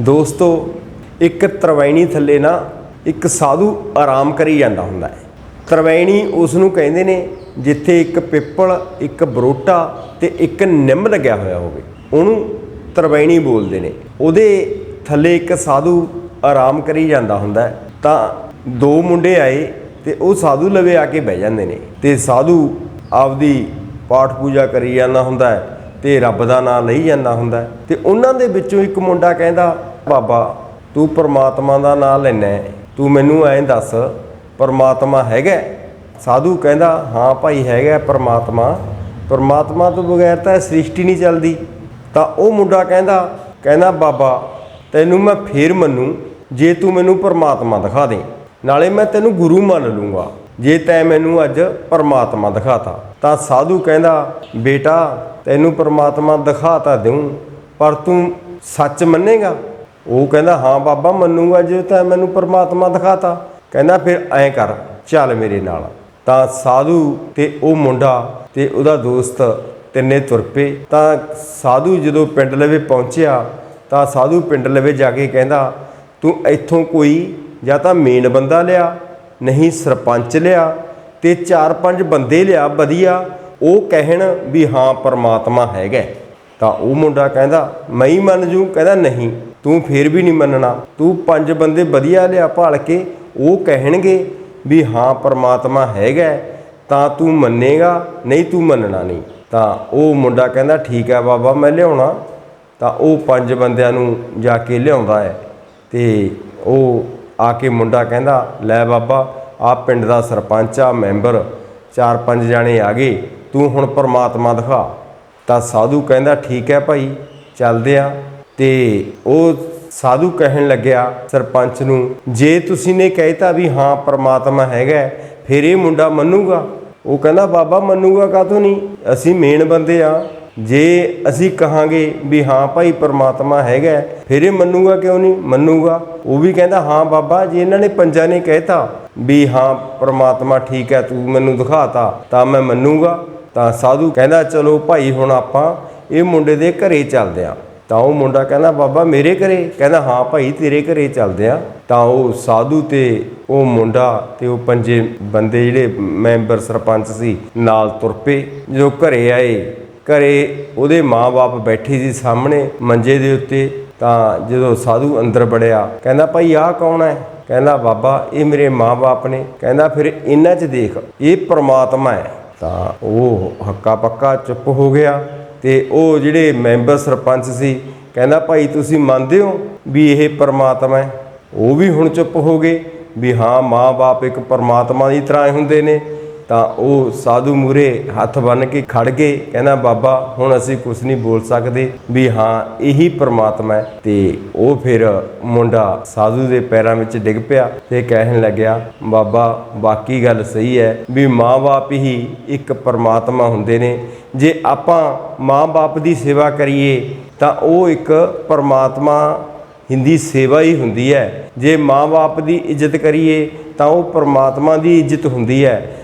ਦੋਸਤੋ, ਇੱਕ ਤਰਵੈਣੀ ਥੱਲੇ ਨਾ ਇੱਕ ਸਾਧੂ ਆਰਾਮ ਕਰੀ ਜਾਂਦਾ ਹੁੰਦਾ ਹੈ। ਤਰਵੈਣੀ ਉਸ ਨੂੰ ਕਹਿੰਦੇ ਨੇ, ਜਿੱਥੇ ਇੱਕ ਪਿੱਪਲ, ਇੱਕ ਬਰੋਟਾ ਤੇ ਇੱਕ ਨਿੰਮ ਲੱਗਿਆ ਹੋਇਆ ਹੋਵੇ, ਉਹਨੂੰ ਤਰਵੈਣੀ ਬੋਲਦੇ ਨੇ। ਉਹਦੇ ਥੱਲੇ ਇੱਕ ਸਾਧੂ ਆਰਾਮ ਕਰੀ ਜਾਂਦਾ ਹੁੰਦਾ ਤਾਂ ਦੋ ਮੁੰਡੇ ਆਏ ਤੇ ਉਹ ਸਾਧੂ ਲਵੇ ਆ ਕੇ ਬਹਿ ਜਾਂਦੇ ਨੇ ਤੇ ਸਾਧੂ ਆਪਦੀ ਪਾਠ ਪੂਜਾ ਕਰੀ ਜਾਂਦਾ ਹੁੰਦਾ ਹੈ। ਤੇ ਰੱਬ ਦਾ ਨਾਮ ਲਈ ਜਾਂਦਾ ਹੁੰਦਾ ਹੈ। ਤੇ ਉਹਨਾਂ ਦੇ ਵਿੱਚੋਂ ਇੱਕ ਮੁੰਡਾ ਕਹਿੰਦਾ, ਬਾਬਾ, ਤੂੰ ਪਰਮਾਤਮਾ ਦਾ ਨਾਮ ਲੈਣਾ ਤੂੰ ਮੈਨੂੰ ਐਂ ਦੱਸ, ਪਰਮਾਤਮਾ ਹੈਗਾ ਸਾਧੂ ਕਹਿੰਦਾ, ਹਾਂ ਭਾਈ, ਹੈਗਾ ਪਰਮਾਤਮਾ। ਪਰਮਾਤਮਾ ਤੋਂ ਬਗੈਰ ਤਾਂ ਇਹ ਸ੍ਰਿਸ਼ਟੀ ਨਹੀਂ ਚੱਲਦੀ। ਤਾਂ ਉਹ ਮੁੰਡਾ ਕਹਿੰਦਾ ਕਹਿੰਦਾ, ਬਾਬਾ, ਤੈਨੂੰ ਮੈਂ ਫੇਰ ਮੰਨੂ, ਜੇ ਤੂੰ ਮੈਨੂੰ ਪਰਮਾਤਮਾ ਦਿਖਾ ਦੇ। ਨਾਲੇ ਮੈਂ ਤੈਨੂੰ ਗੁਰੂ ਮੰਨ ਲੂੰਗਾ। ਜੇ ਤੈ ਮੈਨੂੰ ਅੱਜ ਪਰਮਾਤਮਾ ਦਿਖਾਤਾ, ਤਾਂ ਸਾਧੂ ਕਹਿੰਦਾ, ਬੇਟਾ, ਤੈਨੂੰ ਪਰਮਾਤਮਾ ਦਿਖਾ ਤਾਂ ਦਿਉ ਪਰ ਤੂੰ ਸੱਚ ਮੰਨੇਗਾ? ਉਹ ਕਹਿੰਦਾ, ਹਾਂ ਬਾਬਾ, ਮੰਨੂਗਾ ਜੇ ਤੈ ਮੈਨੂੰ ਪਰਮਾਤਮਾ ਦਿਖਾਤਾ। ਕਹਿੰਦਾ, ਫਿਰ ਐਂ ਕਰ, ਚੱਲ ਮੇਰੇ ਨਾਲ। ਤਾਂ ਸਾਧੂ ਤੇ ਉਹ ਮੁੰਡਾ ਤੇ ਉਹਦਾ ਦੋਸਤ ਤਿੰਨੇ ਤੁਰ ਪਏ। ਤਾਂ ਸਾਧੂ ਜਦੋਂ ਪਿੰਡ ਲਵੇ ਪਹੁੰਚਿਆ, ਤਾਂ ਸਾਧੂ ਪਿੰਡ ਲਵੇ ਜਾ ਕੇ ਕਹਿੰਦਾ, ਤੂੰ ਇੱਥੋਂ ਕੋਈ ਜਾਂ ਤਾਂ ਮੇਨ ਬੰਦਾ ਲਿਆ ਨਹੀਂ ਸਰਪੰਚ ਲਿਆ ਤੇ ਚਾਰ ਪੰਜ ਬੰਦੇ ਲਿਆ, ਵਧੀਆ। ਉਹ ਕਹਿਣ ਵੀ ਹਾਂ, ਪਰਮਾਤਮਾ ਹੈਗਾ। ਤਾਂ ਉਹ ਮੁੰਡਾ ਕਹਿੰਦਾ, ਮੈਂ ਹੀ ਮੰਨ ਜੂ। ਕਹਿੰਦਾ, ਨਹੀਂ, ਤੂੰ ਫੇਰ ਵੀ ਨਹੀਂ ਮੰਨਣਾ। ਤੂੰ ਪੰਜ ਬੰਦੇ ਵਧੀਆ ਲਿਆ ਭਾਲ ਕੇ, ਉਹ ਕਹਿਣਗੇ ਵੀ ਹਾਂ, ਪਰਮਾਤਮਾ ਹੈਗਾ ਤਾਂ ਤੂੰ ਮੰਨੇਗਾ, ਨਹੀਂ ਤੂੰ ਮੰਨਣਾ ਨਹੀਂ। ਤਾਂ ਉਹ ਮੁੰਡਾ ਕਹਿੰਦਾ, ਠੀਕ ਹੈ ਬਾਬਾ, ਮੈਂ ਲਿਆਉਣਾ। ਤਾਂ ਉਹ ਪੰਜ ਬੰਦਿਆਂ ਨੂੰ ਜਾ ਕੇ ਲਿਆਉਂਦਾ ਹੈ ਤੇ ਉਹ ਆ ਕੇ ਮੁੰਡਾ ਕਹਿੰਦਾ, ਲੈ ਬਾਬਾ ਆ ਪਿੰਡ ਦਾ ਸਰਪੰਚ ਆ, ਮੈਂਬਰ, ਚਾਰ ਪੰਜ ਜਾਣੇ ਆ ਗਏ, ਤੂੰ ਹੁਣ ਪਰਮਾਤਮਾ ਦਿਖਾ। ਤਾਂ ਸਾਧੂ ਕਹਿੰਦਾ, ਠੀਕ ਹੈ ਭਾਈ, ਚੱਲਦੇ ਆ। ਤੇ ਉਹ ਸਾਧੂ ਕਹਿਣ ਲੱਗਿਆ ਸਰਪੰਚ ਨੂੰ, ਜੇ ਤੁਸੀਂ ਨੇ ਕਹਿਤਾ ਵੀ ਹਾਂ, ਪਰਮਾਤਮਾ ਹੈਗਾ ਫਿਰ ਇਹ ਮੁੰਡਾ ਮੰਨੂਗਾ? ਉਹ ਕਹਿੰਦਾ, ਬਾਬਾ, ਮੰਨੂਗਾ ਕਾਹਤੋਂ ਨਹੀਂ ਅਸੀਂ ਮੇਨ ਬੰਦੇ ਆ। ਜੇ ਅਸੀਂ ਕਹਾਂਗੇ ਵੀ ਹਾਂ ਭਾਈ ਪਰਮਾਤਮਾ ਹੈਗਾ, ਫਿਰ ਇਹ ਮੰਨੂਗਾ ਕਿਉਂ ਨਹੀਂ? ਮੰਨੂਗਾ। ਉਹ ਵੀ ਕਹਿੰਦਾ, ਹਾਂ ਬਾਬਾ, ਜੇ ਇਹਨਾਂ ਨੇ ਪੰਜਾਂ ਨੇ ਕਹਿਤਾ ਵੀ ਹਾਂ ਪਰਮਾਤਮਾ ਠੀਕ ਹੈ, ਤੂੰ ਮੈਨੂੰ ਦਿਖਾਤਾ, ਤਾਂ ਮੈਂ ਮੰਨੂਗਾ। ਤਾਂ ਸਾਧੂ ਕਹਿੰਦਾ, ਚਲੋ ਭਾਈ, ਹੁਣ ਆਪਾਂ ਇਹ ਮੁੰਡੇ ਦੇ ਘਰੇ ਚੱਲਦੇ ਆਂ ਤਾਂ ਉਹ ਮੁੰਡਾ ਕਹਿੰਦਾ, ਬਾਬਾ, ਮੇਰੇ ਘਰੇ? ਕਹਿੰਦਾ, ਹਾਂ ਭਾਈ, ਤੇਰੇ ਘਰੇ ਚੱਲਦੇ ਆਂ ਤਾਂ ਉਹ ਸਾਧੂ ਤੇ ਉਹ ਮੁੰਡਾ ਤੇ ਉਹ ਪੰਜੇ ਬੰਦੇ ਜਿਹੜੇ ਮੈਂਬਰ ਸਰਪੰਚ ਸੀ, ਨਾਲ ਤੁਰ ਪਏ। ਜਦੋਂ ਘਰੇ ਆਏ ਘਰੇ ਉਹਦੇ ਮਾਪੇ ਬੈਠੇ ਸੀ ਸਾਹਮਣੇ ਮੰਜੇ ਦੇ ਉੱਤੇ, ਤਾਂ ਜਦੋਂ ਸਾਧੂ ਅੰਦਰ ਵੜਿਆ, ਕਹਿੰਦਾ, ਭਾਈ, ਆਹ ਕੌਣ ਹੈ? ਕਹਿੰਦਾ, ਬਾਬਾ, ਇਹ ਮੇਰੇ ਮਾਪੇ ਨੇ। ਕਹਿੰਦਾ, ਫਿਰ ਇਹਨਾਂ 'ਚ ਦੇਖ, ਇਹ ਪ੍ਰਮਾਤਮਾ ਹੈ। ਤਾਂ ਉਹ ਹੱਕਾ ਪੱਕਾ ਚੁੱਪ ਹੋ ਗਿਆ ਤੇ ਉਹ ਜਿਹੜੇ ਮੈਂਬਰ ਸਰਪੰਚ ਸੀ, ਕਹਿੰਦਾ, ਭਾਈ, ਤੁਸੀਂ ਮੰਨਦੇ ਹੋ ਵੀ ਇਹ ਪਰਮਾਤਮਾ ਹੈ? ਉਹ ਵੀ ਹੁਣ ਚੁੱਪ ਹੋ ਗਏ ਵੀ ਹਾਂ, ਮਾਂ-ਬਾਪ ਇੱਕ ਪਰਮਾਤਮਾ ਦੀ ਤਰ੍ਹਾਂ ਹੁੰਦੇ ਨੇ। ਤਾਂ ਉਹ ਸਾਧੂ ਮੂਰੇ ਹੱਥ ਬੰਨ ਕੇ ਖੜ ਗਏ, ਕਹਿੰਦਾ, ਬਾਬਾ, ਹੁਣ ਅਸੀਂ ਕੁਝ ਨਹੀਂ ਬੋਲ ਸਕਦੇ ਵੀ ਹਾਂ, ਇਹੀ ਪ੍ਰਮਾਤਮਾ ਹੈ। ਤੇ ਉਹ ਫਿਰ ਮੁੰਡਾ ਸਾਧੂ ਦੇ ਪੈਰਾਂ ਵਿੱਚ ਡਿੱਗ ਪਿਆ ਤੇ ਕਹਿਣ ਲੱਗਿਆ, ਬਾਬਾ ਬਾਕੀ ਗੱਲ ਸਹੀ ਹੈ ਵੀ ਮਾਂ-ਬਾਪ ਹੀ ਇੱਕ ਪ੍ਰਮਾਤਮਾ ਹੁੰਦੇ ਨੇ। ਜੇ ਆਪਾਂ ਮਾਂ-ਬਾਪ ਦੀ ਸੇਵਾ ਕਰੀਏ, ਤਾਂ ਉਹ ਇੱਕ ਪ੍ਰਮਾਤਮਾ ਹਿੰਦੀ ਸੇਵਾ ਹੀ ਹੁੰਦੀ ਹੈ। ਜੇ ਮਾਂ-ਬਾਪ ਦੀ ਇੱਜ਼ਤ ਕਰੀਏ, ਤਾਂ ਉਹ ਪਰਮਾਤਮਾ ਦੀ ਇੱਜ਼ਤ ਹੁੰਦੀ ਹੈ।